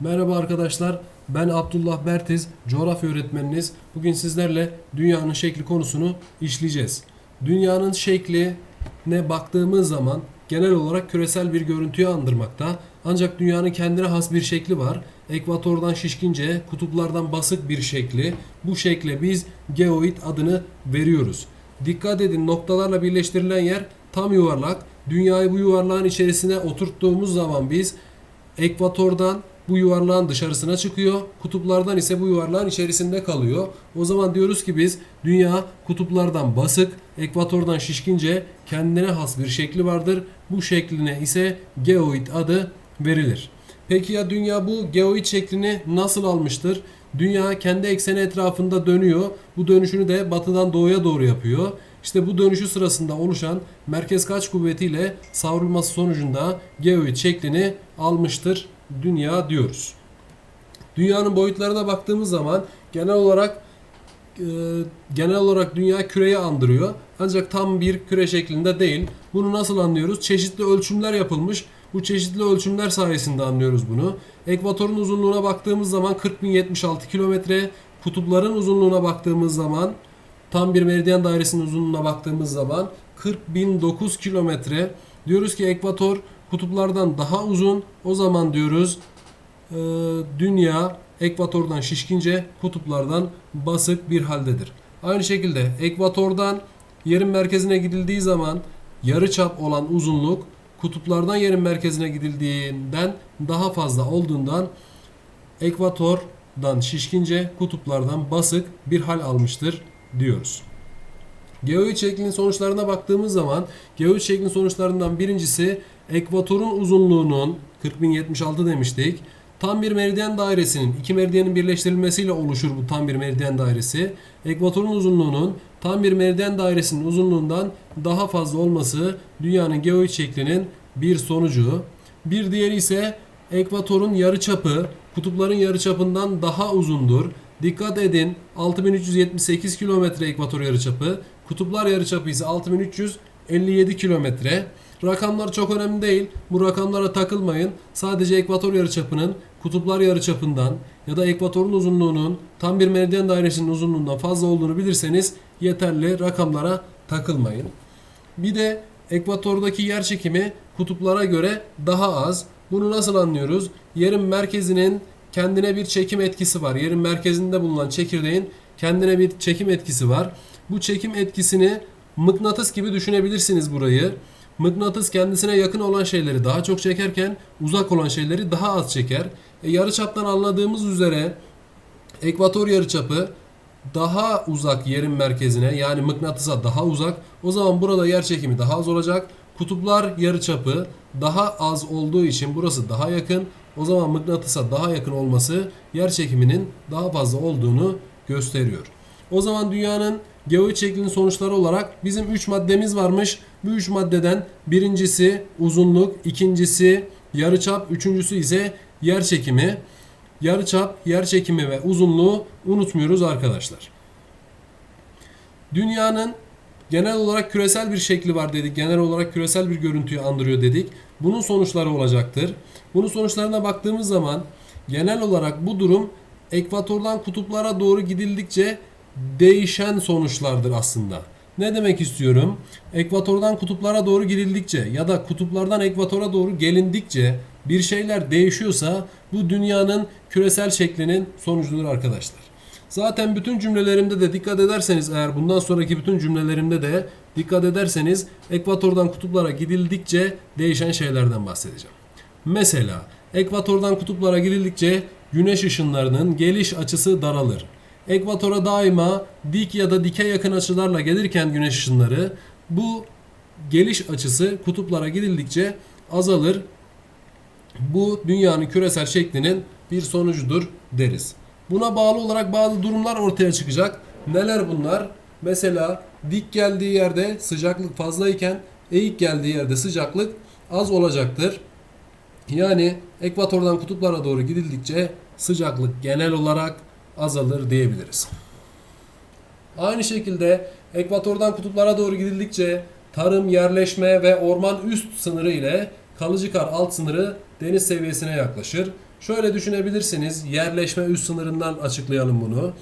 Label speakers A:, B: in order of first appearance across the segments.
A: Merhaba arkadaşlar. Ben Abdullah Bertiz, coğrafya öğretmeniniz. Bugün sizlerle dünyanın şekli konusunu işleyeceğiz. Dünyanın şekline baktığımız zaman genel olarak küresel bir görüntüyü andırmakta. Ancak dünyanın kendine has bir şekli var. Ekvatordan şişkince, kutuplardan basık bir şekli. Bu şekle biz geoid adını veriyoruz. Dikkat edin noktalarla birleştirilen yer tam yuvarlak. Dünyayı bu yuvarlağın içerisine oturttuğumuz zaman biz ekvatordan bu yuvarlağın dışarısına çıkıyor. Kutuplardan ise bu yuvarlağın içerisinde kalıyor. O zaman diyoruz ki biz dünya kutuplardan basık, ekvatordan şişkince kendine has bir şekli vardır. Bu şekline ise geoid adı verilir. Peki ya dünya bu geoid şeklini nasıl almıştır? Dünya kendi ekseni etrafında dönüyor. Bu dönüşünü de batıdan doğuya doğru yapıyor. İşte bu dönüşü sırasında oluşan merkez kaç kuvvetiyle savrulması sonucunda geoid şeklini almıştır dünya diyoruz. Dünyanın boyutlarına baktığımız zaman genel olarak e, genel olarak dünya küreyi andırıyor. Ancak tam bir küre şeklinde değil. Bunu nasıl anlıyoruz? Çeşitli ölçümler yapılmış. Bu çeşitli ölçümler sayesinde anlıyoruz bunu. Ekvatorun uzunluğuna baktığımız zaman 40.076 kilometre, kutupların uzunluğuna baktığımız zaman tam bir meridyen dairesinin uzunluğuna baktığımız zaman 40.009 kilometre. Diyoruz ki ekvator kutuplardan daha uzun. O zaman diyoruz e, dünya ekvatordan şişkince kutuplardan basık bir haldedir. Aynı şekilde ekvatordan yerin merkezine gidildiği zaman yarıçap olan uzunluk kutuplardan yerin merkezine gidildiğinden daha fazla olduğundan ekvatordan şişkince kutuplardan basık bir hal almıştır diyoruz. Geoid şeklinin sonuçlarına baktığımız zaman geoid şeklinin sonuçlarından birincisi ekvatorun uzunluğunun 40.076 demiştik. Tam bir meridyen dairesinin iki meridyenin birleştirilmesiyle oluşur bu tam bir meridyen dairesi. Ekvatorun uzunluğunun tam bir meridyen dairesinin uzunluğundan daha fazla olması dünyanın geoid şeklinin bir sonucu. Bir diğeri ise ekvatorun yarıçapı kutupların yarıçapından daha uzundur. Dikkat edin 6378 kilometre ekvator yarıçapı, kutuplar yarıçapı ise 6357 kilometre. Rakamlar çok önemli değil. Bu rakamlara takılmayın. Sadece ekvator yarıçapının kutuplar yarıçapından ya da ekvatorun uzunluğunun tam bir meridyen dairesinin uzunluğundan fazla olduğunu bilirseniz yeterli rakamlara takılmayın. Bir de ekvatordaki yer çekimi kutuplara göre daha az. Bunu nasıl anlıyoruz? Yerin merkezinin kendine bir çekim etkisi var. Yerin merkezinde bulunan çekirdeğin kendine bir çekim etkisi var. Bu çekim etkisini mıknatıs gibi düşünebilirsiniz burayı. Mıknatıs kendisine yakın olan şeyleri daha çok çekerken uzak olan şeyleri daha az çeker. E, yarıçaptan anladığımız üzere ekvator yarıçapı daha uzak yerin merkezine yani mıknatısa daha uzak. O zaman burada yer çekimi daha az olacak. Kutuplar yarıçapı daha az olduğu için burası daha yakın. O zaman mıknatısa daha yakın olması yer çekiminin daha fazla olduğunu gösteriyor. O zaman dünyanın geoid şeklinin sonuçları olarak bizim 3 maddemiz varmış. Bu 3 maddeden birincisi uzunluk, ikincisi yarıçap, üçüncüsü ise yer çekimi. Yarıçap, yer çekimi ve uzunluğu unutmuyoruz arkadaşlar. Dünyanın genel olarak küresel bir şekli var dedik. Genel olarak küresel bir görüntüyü andırıyor dedik. Bunun sonuçları olacaktır. Bunun sonuçlarına baktığımız zaman genel olarak bu durum ekvatordan kutuplara doğru gidildikçe değişen sonuçlardır aslında. Ne demek istiyorum? Ekvatordan kutuplara doğru gidildikçe ya da kutuplardan ekvatora doğru gelindikçe bir şeyler değişiyorsa bu dünyanın küresel şeklinin sonucudur arkadaşlar. Zaten bütün cümlelerimde de dikkat ederseniz eğer bundan sonraki bütün cümlelerimde de dikkat ederseniz ekvatordan kutuplara gidildikçe değişen şeylerden bahsedeceğim. Mesela ekvatordan kutuplara gidildikçe güneş ışınlarının geliş açısı daralır. Ekvatora daima dik ya da dike yakın açılarla gelirken güneş ışınları bu geliş açısı kutuplara gidildikçe azalır. Bu dünyanın küresel şeklinin bir sonucudur deriz. Buna bağlı olarak bazı durumlar ortaya çıkacak. Neler bunlar? Mesela dik geldiği yerde sıcaklık fazlayken eğik geldiği yerde sıcaklık az olacaktır. Yani ekvatordan kutuplara doğru gidildikçe sıcaklık genel olarak azalır diyebiliriz. Aynı şekilde ekvatordan kutuplara doğru gidildikçe tarım, yerleşme ve orman üst sınırı ile kalıcı kar alt sınırı deniz seviyesine yaklaşır. Şöyle düşünebilirsiniz. Yerleşme üst sınırından açıklayalım bunu.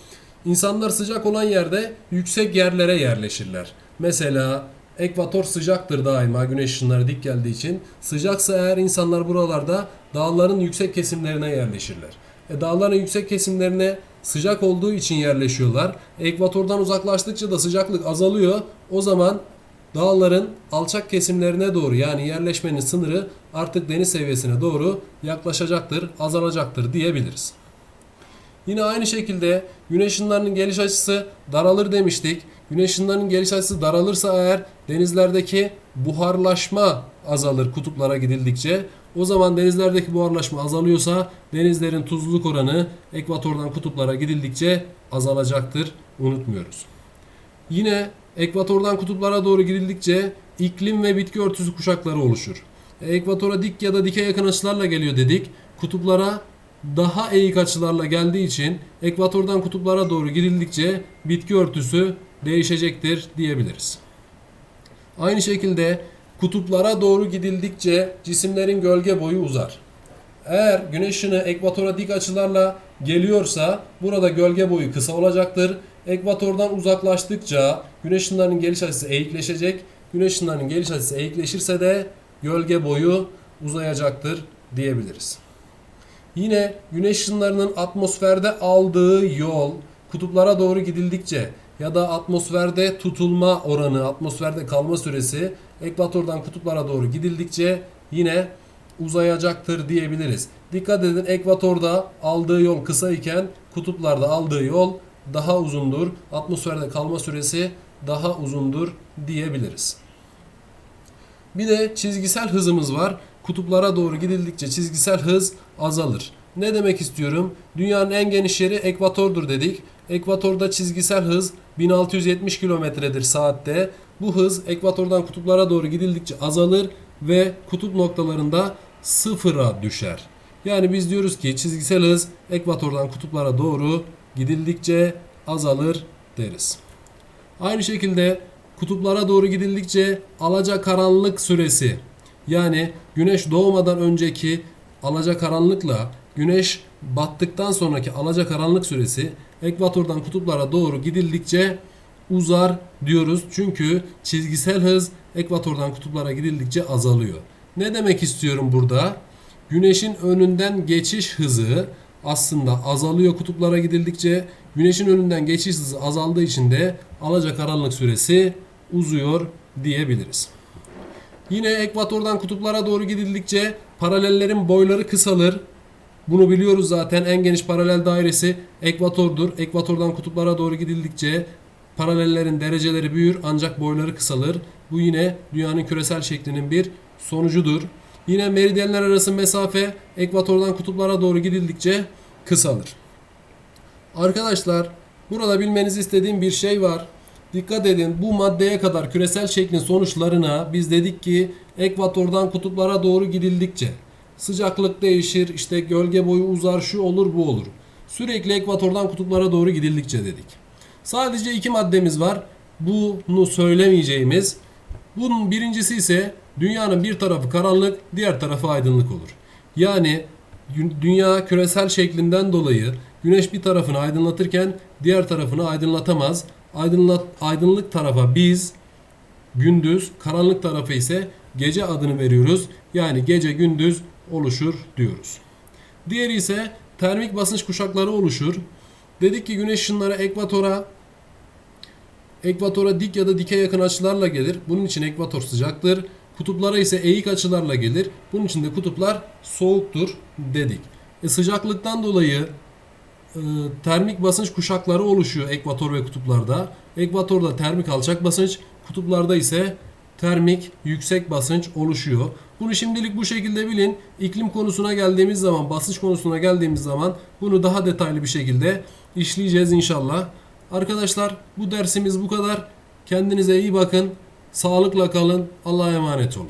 A: İnsanlar sıcak olan yerde yüksek yerlere yerleşirler. Mesela ekvator sıcaktır daima güneş ışınları dik geldiği için. Sıcaksa eğer insanlar buralarda dağların yüksek kesimlerine yerleşirler. E, dağların yüksek kesimlerine sıcak olduğu için yerleşiyorlar. Ekvatordan uzaklaştıkça da sıcaklık azalıyor. O zaman dağların alçak kesimlerine doğru yani yerleşmenin sınırı artık deniz seviyesine doğru yaklaşacaktır, azalacaktır diyebiliriz. Yine aynı şekilde güneş ışınlarının geliş açısı daralır demiştik. Güneş ışınlarının geliş açısı daralırsa eğer denizlerdeki buharlaşma azalır kutuplara gidildikçe. O zaman denizlerdeki buharlaşma azalıyorsa denizlerin tuzluluk oranı ekvatordan kutuplara gidildikçe azalacaktır. Unutmuyoruz. Yine ekvatordan kutuplara doğru gidildikçe iklim ve bitki örtüsü kuşakları oluşur. E, Ekvatora dik ya da dike yakın açılarla geliyor dedik. Kutuplara daha eğik açılarla geldiği için ekvatordan kutuplara doğru gidildikçe bitki örtüsü değişecektir diyebiliriz. Aynı şekilde kutuplara doğru gidildikçe cisimlerin gölge boyu uzar. Eğer güneş ışını ekvatora dik açılarla geliyorsa burada gölge boyu kısa olacaktır. Ekvatordan uzaklaştıkça güneş ışınlarının geliş açısı eğikleşecek. Güneş ışınlarının geliş açısı eğikleşirse de gölge boyu uzayacaktır diyebiliriz. Yine güneş ışınlarının atmosferde aldığı yol kutuplara doğru gidildikçe ya da atmosferde tutulma oranı, atmosferde kalma süresi ekvatordan kutuplara doğru gidildikçe yine uzayacaktır diyebiliriz. Dikkat edin ekvatorda aldığı yol kısa iken kutuplarda aldığı yol daha uzundur. Atmosferde kalma süresi daha uzundur diyebiliriz. Bir de çizgisel hızımız var. Kutuplara doğru gidildikçe çizgisel hız azalır. Ne demek istiyorum? Dünyanın en geniş yeri ekvatordur dedik. Ekvatorda çizgisel hız 1670 kilometredir saatte. Bu hız ekvatordan kutuplara doğru gidildikçe azalır ve kutup noktalarında sıfıra düşer. Yani biz diyoruz ki çizgisel hız ekvatordan kutuplara doğru gidildikçe azalır deriz. Aynı şekilde kutuplara doğru gidildikçe alacakaranlık süresi yani güneş doğmadan önceki alacakaranlıkla güneş battıktan sonraki alacakaranlık süresi ekvatordan kutuplara doğru gidildikçe uzar diyoruz. Çünkü çizgisel hız ekvatordan kutuplara gidildikçe azalıyor. Ne demek istiyorum burada? Güneşin önünden geçiş hızı aslında azalıyor kutuplara gidildikçe. Güneşin önünden geçiş hızı azaldığı için de alacakaranlık süresi uzuyor diyebiliriz. Yine ekvatordan kutuplara doğru gidildikçe paralellerin boyları kısalır. Bunu biliyoruz zaten en geniş paralel dairesi ekvatordur. Ekvatordan kutuplara doğru gidildikçe paralellerin dereceleri büyür ancak boyları kısalır. Bu yine dünyanın küresel şeklinin bir sonucudur. Yine meridyenler arası mesafe ekvatordan kutuplara doğru gidildikçe kısalır. Arkadaşlar burada bilmenizi istediğim bir şey var. Dikkat edin bu maddeye kadar küresel şeklin sonuçlarına biz dedik ki ekvatordan kutuplara doğru gidildikçe sıcaklık değişir, işte gölge boyu uzar, şu olur, bu olur. Sürekli ekvatordan kutuplara doğru gidildikçe dedik. Sadece iki maddemiz var. Bunu söylemeyeceğimiz. Bunun birincisi ise dünyanın bir tarafı karanlık, diğer tarafı aydınlık olur. Yani dünya küresel şeklinden dolayı güneş bir tarafını aydınlatırken diğer tarafını aydınlatamaz. Aydınlat, aydınlık tarafa biz gündüz, karanlık tarafı ise gece adını veriyoruz. Yani gece gündüz oluşur diyoruz. Diğeri ise termik basınç kuşakları oluşur. Dedik ki güneş ışınları ekvatora ekvatora dik ya da dike yakın açılarla gelir. Bunun için ekvator sıcaktır. Kutuplara ise eğik açılarla gelir. Bunun için de kutuplar soğuktur dedik. E sıcaklıktan dolayı e, termik basınç kuşakları oluşuyor ekvator ve kutuplarda. Ekvatorda termik alçak basınç, kutuplarda ise termik yüksek basınç oluşuyor. Bunu şimdilik bu şekilde bilin. İklim konusuna geldiğimiz zaman, basınç konusuna geldiğimiz zaman bunu daha detaylı bir şekilde işleyeceğiz inşallah. Arkadaşlar bu dersimiz bu kadar. Kendinize iyi bakın. Sağlıkla kalın. Allah'a emanet olun.